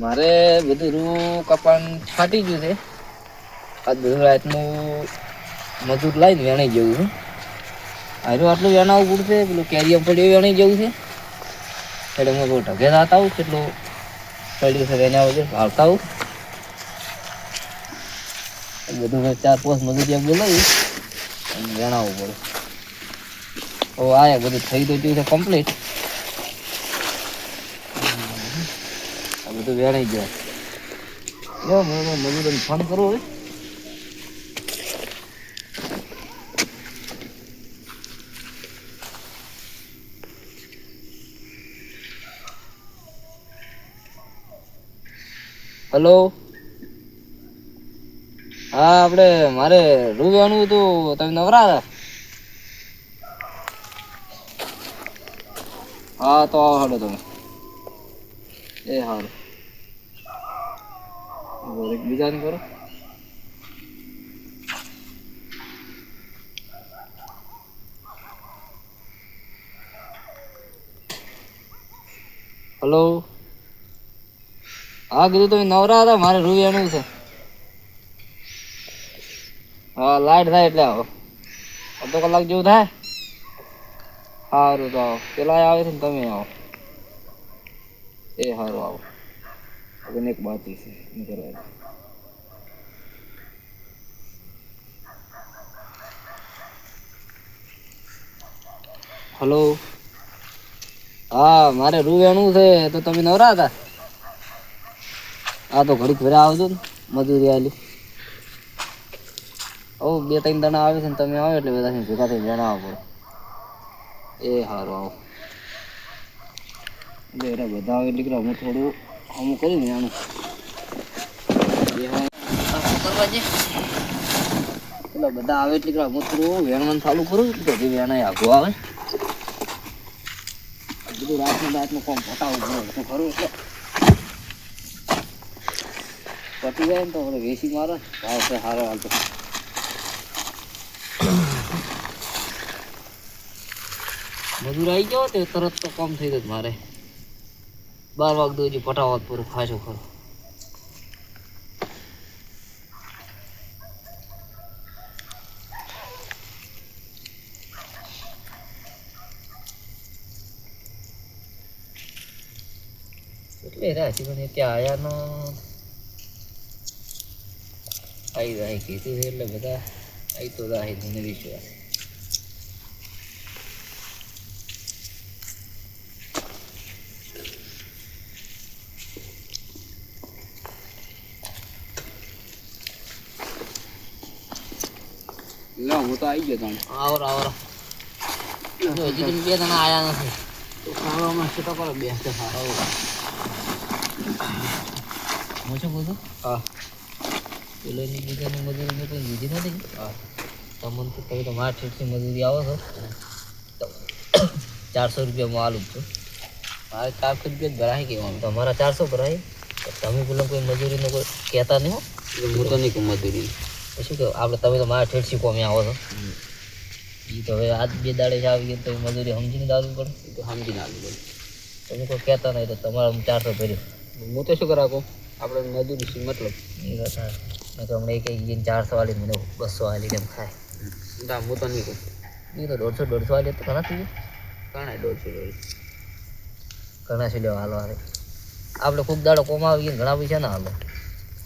મારે બધું રૂ કપાન ફાટી ગયું છે. આજ બધું રાતનું મજૂર લાવીને વેણાઈ જવું છે. હારું, આટલું વેણાવવું પડશે પેલું કેરીઓ પડ્યું વેણાઈ જવું છે. એટલે હું બહુ ઢગે થતા આવું કેટલું પડ્યું છે વેણાવું વગર વાળતા આવું બધું ચાર પાંચ મજૂરિયા બોલાવી અને વેણાવવું પડે. ઓ આ બધું થઈ તો ગયું છે કમ્પ્લીટ બધું વેણાઈ ગયા. હલો હા આપણે, મારે રૂ હતું. તમે નવરા હતા? હા, તો આવો હાલો તમે. એ સારું બોલ એકબીજાને કરો. હલો હા, કીધું તમે નવરા હતા, મારે રૂ વેણવું છે. હા, લાઈટ થાય એટલે આવો. અડધો કલાક જેવું થાય? સારું તો આવો. પેલા આવે છે ને તમે આવો. એ સારું આવો. એક બાકી છે એમ હલો. હા, મારે રૂ વેણવું છે, તો તમે નવરા હતા? હા તો ઘડીક ઘરે આવજો ને, મજૂરી આલી ઓ, બે ત્રણ દાણા આવે છે ને, તમે આવો એટલે બધા ભેગા થઈ જણાવો પડે. એ સારું આવો. એટલે બધા આવે એટલે અમે થોડું અમુક કરી ને આનું. એટલે બધા આવે એટલે હું થોડું વેણવાનું ચાલુ કરું તો વેણાય આગું આવે. બધું રાતનું રાતનું કોમ પતાવું પડે તો ખરું એટલે પતી જાય ને તો હવે વેસી મારે ભાવ છે સારો હાલતો મજૂર આવી ગયો તે તરત તો કામ થઈ જત મારે. બાર વાગતું હજી ફટાફટ પૂરું ખાશો ખરું. એટલે રહ્યા છે પણ એ ત્યાં આયાનો આવી જાય કીધું છે એટલે બધા આવી તો જાય મને વિશ્વાસ લો હું તો આવી ગયો તમે આવરો આવરો હજી બે જણા આવ્યા નથી તો ખાવામાં શું કરો બે તો સારો હું શું બોલું હા. પેલો એની બીજાની મજૂરી મેં કોઈ લીધી નથી? હા. તમને તો તમે તો મારા ઠેઠથી મજૂરી આવો છો. ચારસો રૂપિયામાં આલું છું. મારે ચારસો રૂપિયા જ ભરાય કે તમારા ચારસો ભરાય? તમે પેલો કોઈ મજૂરીનો કોઈ કહેતા નહીં હો? હું તો નહીં કહું મજૂરી. શું કહો? આપણે તમે તો મારા ઠેઠથી કોમે આવો છો. એ તો હવે આજ બે દાડે જ આવી ગયો તો મજૂરી સમજીને જ આવવું પડે. સમજીને આવવું પડે. તમે કોઈ કહેતા નહીં તો તમારા હું ચારસો ભર્યું. હું તો શું કરાકો આપણે મજૂરી શું મતલબ. એ વાત મેં તો હમણાં ગઈને ચારસો વાળી મને બસો વાળી કેમ ખાય. ના હું તો નહીં કહું એ તો દોઢસો દોઢસો વાળી તો ઘણા થઈ ઘણા દોઢસો દોઢસો ઘણા શું લેવા હાલો? હારે આપણે ખૂબ દાડો કોમા આવી ઘણા પૈસા ના હાલો.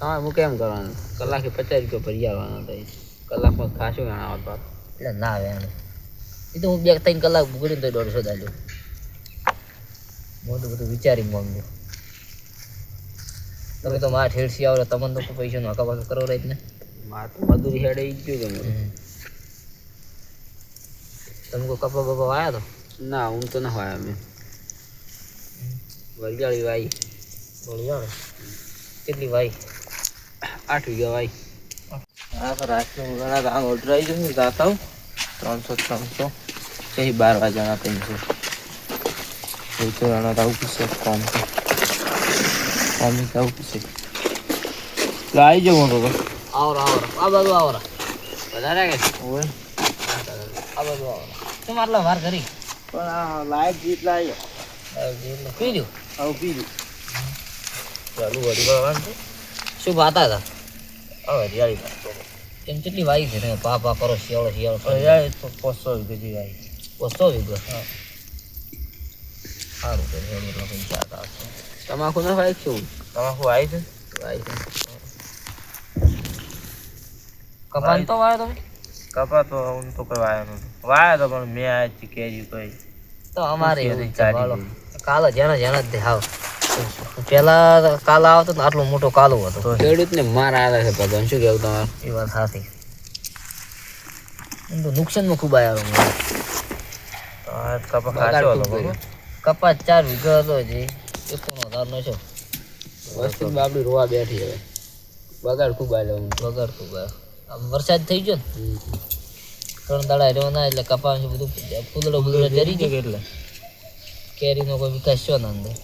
હા હું કેમ કરવાનું? કલાકે પચાસ રૂપિયા ભરી આવવાના થાય કલાકમાં ખાસું વેણા આવતા એટલે ના આવે એને એ તો હું બે ત્રણ કલાક બગડીને તો દોઢસો દાલ્યો મોટું બધું વિચારી માંગ્યું તમે તો માર ઠેરસી આવો તમને તો પૈસા પૈસાનો હકા પાકા કરો રહી ને મારે તો મજૂરી હેડે ઈ ગયો ગયું તમે કોઈ કપા બપા વાયા તો? ના હું તો ના વાયા મેં. વરિયાળી વાઈ. વરિયાળી કેટલી વાઈ? આઠ વીઘા વાઈ. હા તો રાત્રે ઘણા ગામ આવી જશે જાતા હું. ત્રણસો ત્રણસો. કઈ બાર વાગ્યાના ત્રણસો. એ તો એના તાવું કિસ્સો કોમ તો. તો આવું પૂછે. એટલે આવી જાઉં તો આવરો આવરો. આ બાજુ આવરો. વધારે કે? ઓય. આ બાજુ આવરો. શું આટલા વાર કરી. પણ આ લાઈટ જીત આવ્યો પી લ્યો. આવું પીધું ચાલુ વળી છે શું ભાતા હતા? હવે હરિયાળી એમ કેટલી વાઈ છે તમે પા પા કરો શિયાળો શિયાળો. હરિયાળી તો પોસો વીઘા જેવી આવી વસ્તો હા. સારું કે છે એટલો પૈસા હતા તમાકુ ના ખાય શું તમાકુ આવી છે વાઈ છે કપાન તો વાયો તમે કપા તો હું તો કોઈ વાયો નતો વાયો તો પણ મેં આ કેરી કોઈ તો અમારે છે. કાલે જેને જેને જ પેલા કાલ આવતો ને આટલો મોટો કાલો હતો ખેડૂત ને માર આવે છે ભગવાન શું કેવું તમારે એ વાત સાચી એમ તો નુકસાનમાં ખૂબ આવ્યો ખાસો હતો ખૂબ બરોબર કપાસ ચાર વીઘો હતો જે હજાર નો છો. વસ્તી બાપડી રોવા બેઠી હવે. બગાડ ખૂબ આલે બગાડ ખૂબ આવ્યો આમ વરસાદ થઈ ગયો ને? ત્રણ દાડા રહ્યો ના એટલે કપા બધું ફૂદડો ફૂદડો જરી ગયો એટલે. કેરીનો કોઈ વિકાસ છો ને અંદર?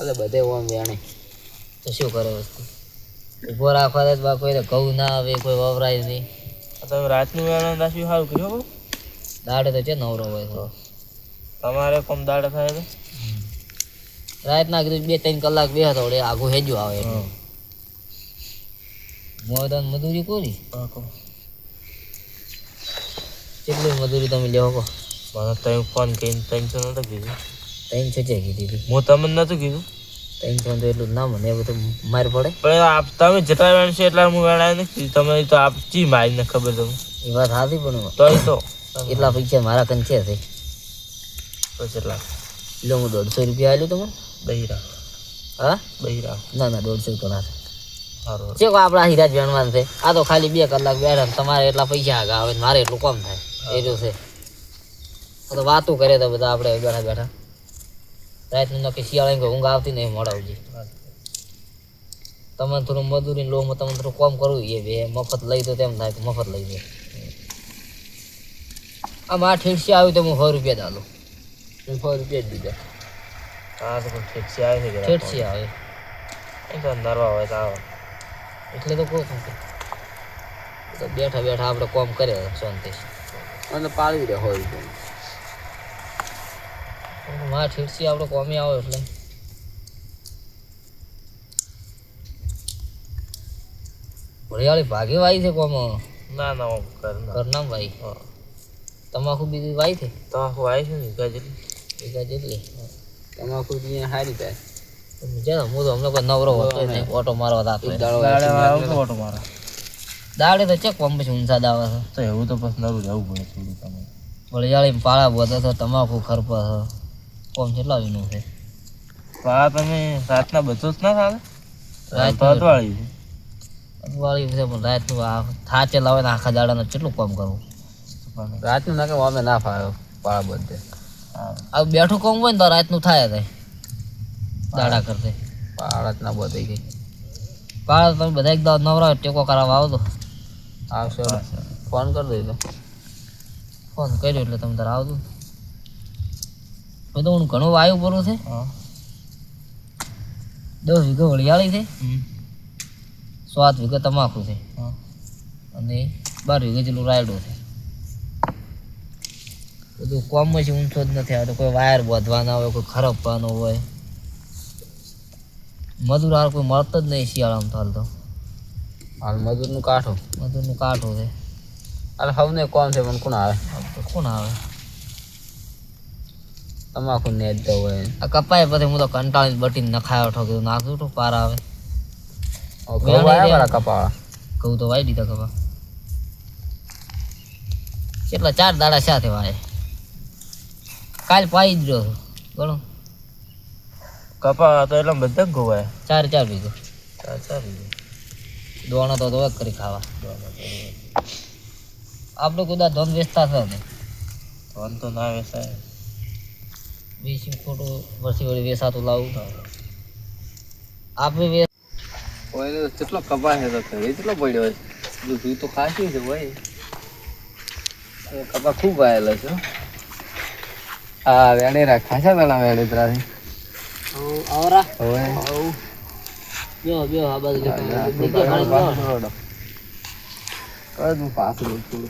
એટલે બધે ઓમ વેણે. તો શું કરે વસ્તુ? ઊભો રાખવા બા કોઈ ઘઉં ના આવે કોઈ વવરાય નહીં. તમે રાતનું વેળા નાખ્યું સારું કર્યું. દાડે તો છે નવરો હોય તમારે કોમ દાડે થાય તો? રાતના કીધું બે ત્રણ કલાક બે હતો વળી આઘું હેજુ આવે એટલે મોયદાન મજૂરી કોરી? કેટલી મજૂરી તમે લેવો કહો મને તમે ફોન કરીને ત્રણસો નતો કીધું. ત્રણ છે કીધી હું તમને નતું કીધું? ત્રણસો તો એટલું ના મને બધું માર પડે. પણ આપ તમે જેટલા વેણ છે એટલા હું વેણાય નથી તમે તો આપ ચી મારીને ખબર તમે એ વાત સાચી પણ તો તો. એટલા પૈસા મારા કન છે તે. તો એટલા. લો હું દોઢસો રૂપિયા આલ્યું તમે બહિરા હા? બહિરા ના ના દોઢસો કરા સારું છે આપણા હીરા જ વેણવાનું છે. આ તો ખાલી બે કલાક બેઠા તમારે એટલા પૈસા આગા આવે મારે એટલું કોમ થાય. એટલું છે. તો વાતું કરે તો બધા આપણે બેઠા બેઠા. રાતનું નક્કી શિયાળા ઊંઘ આવતી નહીં મોડાવજી. તમને થોડું મજૂરી લો તમને થોડું કોમ કરવું એ બે. મફત લઈ દો તેમ થાય મફત લઈ દે આમ આ ઠેડસી આવ્યું તો હું સો રૂપિયા દાલો સો રૂપિયા જ દીધા. હા તો આવે છે જરા આવે. એ તો નરવા હોય તો આવે. એટલે તો કહું છું તો બેઠા બેઠા આપણે કોમ કરે શાંતિ. અને પાડી દે હોયમાં ઠીડસી આપણે કોમી આવે એટલે. ભરિયાળી ભાગે વાઈ છે કોમ? ના ના કરનામ હા. તમાકુ બીજી વાઈ છે? તમાકુ આવી છે ને વીઘા જેટલી. ભેગા જેટલી? તમાકુ સારી થાય ચાલો હું તો હમણાં કોઈ નવરો હોતો નહીં ઓટો મારવા તો ઓટો મારા. દાડે તો ચેક કોમ પછી ઊંચા દાવા છે. તો એવું તો પછી નરું જવું પડે થોડું તમે. વરિયાળી પાળા બોધા તો તમાકુ ખરપા છે. કોમ કેટલા વીનું છે. તમે રાતના બધું જ ના ચાલે રાત છે. વાળી છે પણ રાતનું આ થાચે લાવે ને આખા દાડાનું કેટલું કામ કરવું રાતનું કે અમે ના ફાવ્યો પાળા બધે. આ બેઠું કોમ હોય ને તો રાતનું થાય થાય દાડા કરતે. પાળા જ ના બધી ગઈ. પાળ તમે બધા એક દાવ નવરા ટેકો કરાવવા આવતો તો આવશે ફોન કરી દેજો. ફોન કર્યો એટલે તમે તારે આવતું મેં તો હું ઘણું વાયુ પૂરું છે. દસ વીઘા વળિયાળી છે. સાત વીઘા તમાકુ છે. અને બાર વીઘા જેટલું રાયડું છે. બધું કોમ છે ઊંચો જ નથી આવતો. કોઈ વાયર બોધવાના હોય કોઈ ખરપવાનો હોય. મજૂર હાલ કોઈ મળતો જ નહીં શિયાળામાં તો હાલ તો. હાલ મજૂરનું કાઠું. મજૂરનું કાંઠું છે. હાલ સૌને કોણ છે પણ કોણ આવે? કોણ આવે? તમાકુ ને જ હોય. આ કપાય પછી હું તો કંટાળીને બટીને નખાયો ઠો કીધું નાખું તો પાર આવે. કપાળા કહું તો વાઈ દીધા કપા. કેટલા? ચાર દાડા સાથે વાય. કાલ પાઈ જ રહ્યો છું. ગણો કપા તો એટલે બધા ગોવાય ચાર ચાર વીઘો. ચાર ચાર વીઘા. દોણો તો તો કરી ખાવા. આપણે કુદા ધન વેચતા છે ને ધન તો ના વેચાય. વેચી ખોટું વર્ષી વળી વેસાતું લાવું. આપણે વે કોઈને કેટલો કપા છે તો ઘરે કેટલો પડ્યો હોય? દૂધ તો ખાસી છે ભાઈ કપા ખૂબ આવેલો છે ખાસા આવરા. આ બાજુ કદ હું પાછળ જ છું.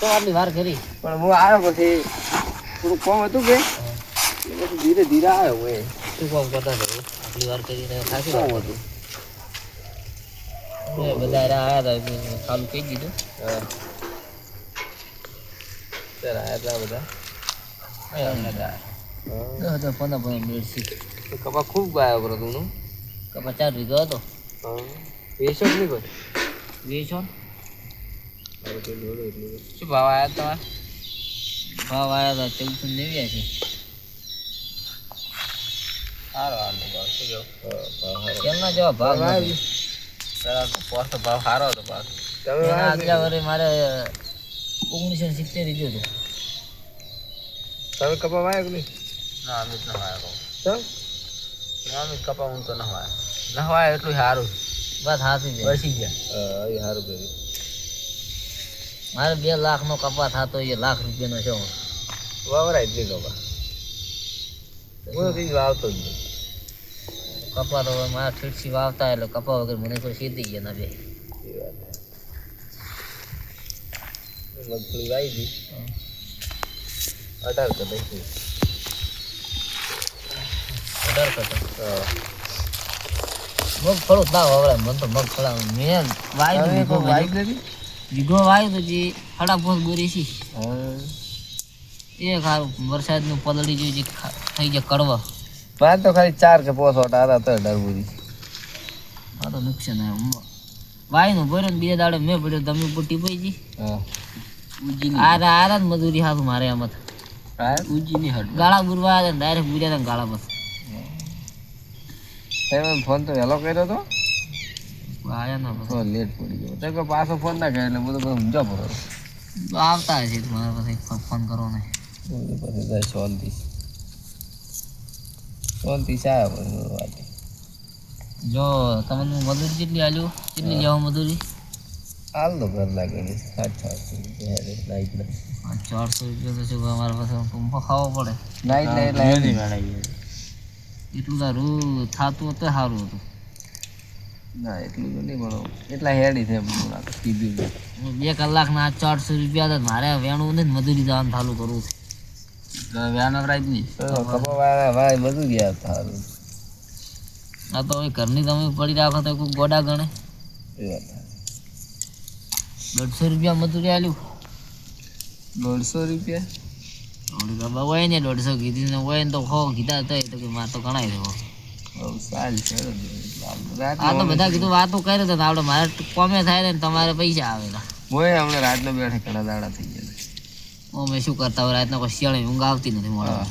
તો આટલી વાર કરી. પણ હું આવ્યો પછી થોડું કોમ હતું કે? પછી ધીરે ધીરે આવ્યો હોય શું કામ કરતા આટલી વાર કરીને થાકી કોમ હતું? બધા આયા હતા એટલે કહી દીધું. હા. ત્યારે આયા હતા બધા. દસ પંદર પંદર મિનિટ શીખ કપા ખૂબ ગાયો કરો તું કપા ચાર વીઘો હતો વેચો જ નહીં વેચો. શું ભાવ આવ્યા તમારે ભાવ આવ્યા હતા ચૌદસો નેવ્યાસી સારો હાલનો ભાવ શું કેમના જેવા ભાવ પોસ્ટ ભાવ સારો હતો એના આગલા વરે મારે ઓગણીસો સિત્તેર લીધો હતું તમે કપા વાયો કે નહીં? ના અમિત ના વાયો ચમ ના અમિત કપા હું તો ના વાયો ના વાયો એટલું સારું. બસ હાથી જાય બસી ગયા. હા એ સારું કર્યું. મારે બે લાખનો કપા થતો એ લાખ રૂપિયાનો છે. વાવરાય જ નહીં કપા. હું નથી વાવતો જ નહીં. કપા તો મારા ઠીઠસી વાવતા એટલે કપા વગર મને કોઈ સીધી ગયા ના બે. મગફળી વાવી હતી અઢાર તો દઈશું અઢાર કટો હા. મગફળું જ ના વવડાય મને તો મગફળા મેં વાયું કોઈ વાવી જ નથી વીઘો વાયું તો જે ખડા પોસ બોરી છે. એ ખારું વરસાદનું પલળી જોઈ જે થઈ જાય કડવા. મારે તો ખાલી ચાર કે પોસ ઓટા હતા તો પૂરી આ તો નુકસાન આવ્યું વાયનું ભર્યો ને બે દાડે મેં ભર્યો તમે ઉપર પડી જી આરા આરા મજૂરી હાથું મારે આમાં. તો. ઉજીની હટ ગાળા આવ્યા ડાયરેક્ટ બુર્યા હતા ને ગાળા બસ તમે ફોન તો વહેલો કર્યો તો. આયા ના બસ લેટ પડી ગયો. તમે પાછો ફોન ના કર્યો એટલે બધું બધું ઊંઝા પડો. આવતા હશે પછી ફોન કરો ને પછી શાંતિ. શાંતિ સાહેબ જો તમને મજૂરી કેટલી આલ્યું? કેટલી લેવા મજૂરી તો ઘર લાગે હેડે નાઈટ ના આ ચારસો રૂપિયા તો શું અમારે પાસે પંપો ખાવો પડે. લાઈટ લાઈટ લાઈટ નહીં હેડી. એટલું તારું થતું હતું સારું હતું. ના એટલું તો નહીં એટલા હેડી છે કીધું. બે કલાકના ચારસો રૂપિયા હતા મારે વેણું ને મજૂરી જવાનું ચાલુ કરવું છે. વેણ નહીં ભાઈ બધું ગયા સારું આ તો હવે ઘરની તમે પડી રાખો તો કોઈ ગોડા ગણે. એ વાત. દોઢસો રૂપિયા મજૂરી આલ્યું. દોઢસો રૂપિયા? હોય ને દોઢસો કીધી ને હોય ને તો હો કીધા તો કે માર તો ગણાય દેવો બહુ સારી છે રાત આ તો બધા કીધું વાતો કરે તો આપણે મારે કોમે થાય ને તમારે પૈસા આવેલા મોય હમણાં રાતનો બેઠે ઘણા દાડા થઈ ગયા. અમે શું કરતા હોય રાતના કોઈ શિયાળે ઊંઘ આવતી નથી મળવા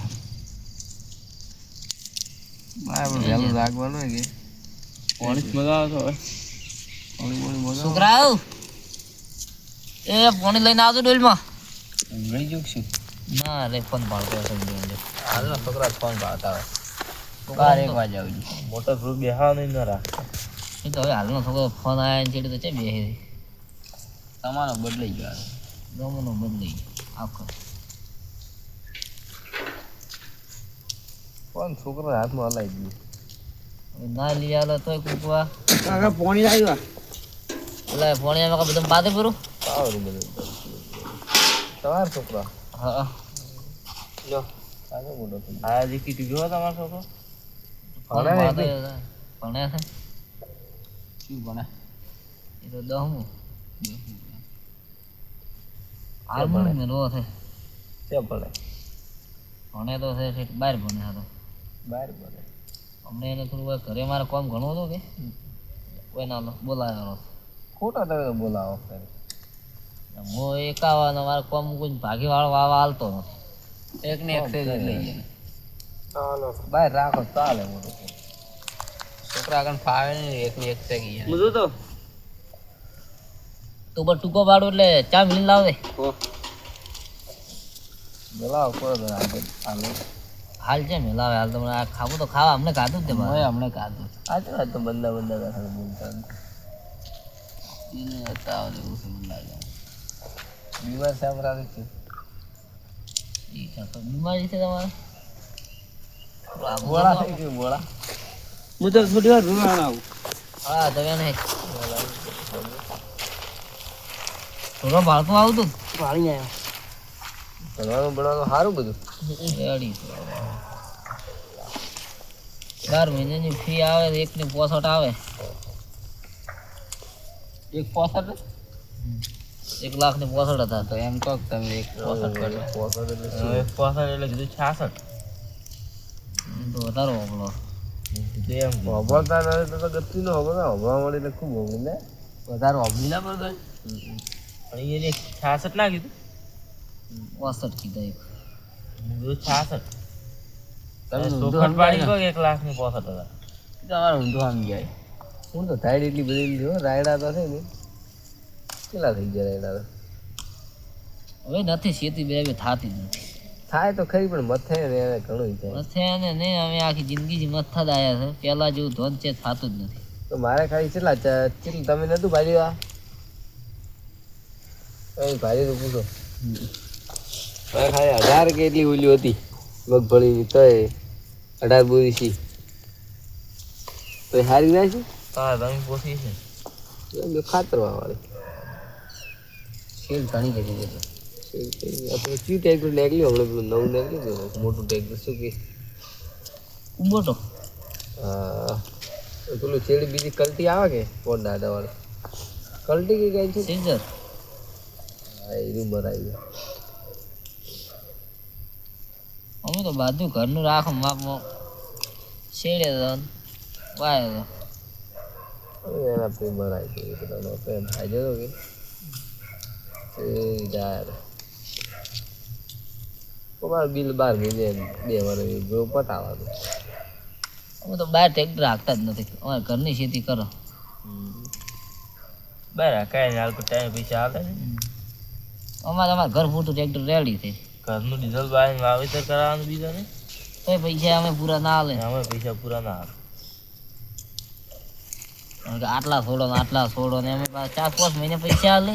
મારે પણ વહેલું જાગવાનું હોય કે? પાણી મગાવો તો પાણી પાણી મગાવો. છોકરા આવ એ પાણી લઈને આવજો ડોલમાં. ઊંઘી જવું છું ના રે ફોન પાડતો હશે હાલ હાલના છોકરા ફોન પાડતા હોય. બાર એક વાગે આવજો. મોટો ગ્રુપ બેહાવ નહીં ના રાખ. એ તો હવે હાલનો છોકરો ફોન આવ્યા ને ચેડે તો છે? બે તમારો બદલાઈ ગયો ગમનો બદલાઈ ગયો. આખો પણ છોકરો હાથમાં હલાઈ ગયું? ના લઈ આલો તોય કુકવા કાકા પોણી લાવ્યા એટલે પોણી આવ્યા બધું બાદે પૂરું સારું બધું તમારો છોકરો? હા. લો. મોટો થઈ આ જે કીધું જોવો તમારો છોકરો? ભણે? ભણે છે. શું ભણે? એ તો દહમું હારમોન મેલો છે. ક્યાં ભણે? ભણે તો છે બહાર ભણે હતો બહાર ભણે. અમને એને થોડું ઘરે મારે કામ ઘણું હતું કે? કોઈ ના બોલાવેલો ખોટા તમે તો બોલાવો કરે હું એક આવવાનો મારે કોમ કોઈ ભાગી વાળો વાવા હાલતો નથી. એક ને એક ચાલો. બહાર રાખો ચાલે મોટું છોકરા આગળ ફાવે નહીં એક ને એક ગયા તો તું પર ટૂંકો પાડો એટલે ચા મિલીને લાવે. બોલાવો કરો તો હાલો. હાલ. છે મેં લાવે હાલ તમને આ ખાવું તો ખાવા અમને ખાધું જ તે અમને ખાધું. આ તો બંદા બંદા બેઠા બોલતા. એને છે મને લાગે. બીમાર સાંભળાવે છે બીમારી છે તમારે? બોળા થઈ ગયું બોળા હું તો થોડી વાર રૂમાણ આવું. હા તમે નહીં થોડો ભાળતું આવતું પાણી આવ્યો ભણવાનું ભણવાનું સારું બધું. ચાર મહિનાની ફી આવે એક એકની પોસઠ આવે. એક પોસઠ? એક લાખ ને પોસઠ હતા તો એમ કહો તમે એક પોસઠ કરો પોસઠ એટલે પોસઠ એટલે કીધું છાસઠ. તો વધારો આપણો એમ કહો. નથી તો તો ગતિ નો હોભળે. હોભળવા મળે એટલે ખૂબ હોભળે ને? વધારે હોભળી ના પડતો. પણ એને છાસઠ ના કીધું? પોસઠ કીધા એક. કીધું છાસઠ. તમે ચોખટ પાડી કહો એક લાખની પોસઠ હતા. તમારે ઊંધું આમ જાય હું તો થાઈડ એટલી બધી રાયડા તો છે ને. કેટલા થઈ ગયા રાયડા હવે નથી ખેતી બે થતી જ નથી. થાય તો ખરી પણ મથે ને એને ઘણું થાય. મથે ને ને અમે આખી જિંદગી જ મથા જ આવ્યા છે. પહેલા જેવું ધોન છે થતું જ નથી. તો મારે ખાલી કેટલા કેટલું તમે નતું ભાજી આ? ભાજી તો પૂછો. મારે ખાલી હજાર કે એટલી ઓલી હતી. મગફળીની તોય અઢાર બોરી સી. તો હારી ના છે હા તમે પોસી છે. ખાતર વાળી શેર ઘણી કરી દેતો આપણે કયું ટેગ નીકળ્યું હમણાં પેલું નવું નીકળ્યું મોટું ટેગ શું કે? મોટો. હા. પેલું છેડી બીજી કલટી આવે કે ફોન દાદા વાળો કલટી કે કઈ છે? સિંગર હા એ રૂમ આવી ગયો અમે તો બધું ઘરનું રાખો માપમાં શેડે તો વાયો તો. એના પ્રેમમાં આવી ગયો તો પ્રેમ થાય જતો કે. એ યાર મારું બિલ બાર મહિને બે વર્ષ જેવું પટાવવાનું અમે તો બહાર ટ્રેક્ટર રાખતા જ નથી અમારે ઘરની ખેતી કરો બરાબર કાંઈ હાલ ટાઈમ પૈસા આવે ને અમારે અમારે ઘર પૂરતું ટ્રેક્ટર રેડી થઈ ઘરનું ડીઝલ બાય વાવેતર કરાવવાનું બીજા ને તો પૈસા અમે પૂરા ના હાલે અમે પૈસા પૂરા ના હાલે આટલા છોડો ને આટલા છોડો ને અમે ચાર પાંચ મહિને પૈસા આલે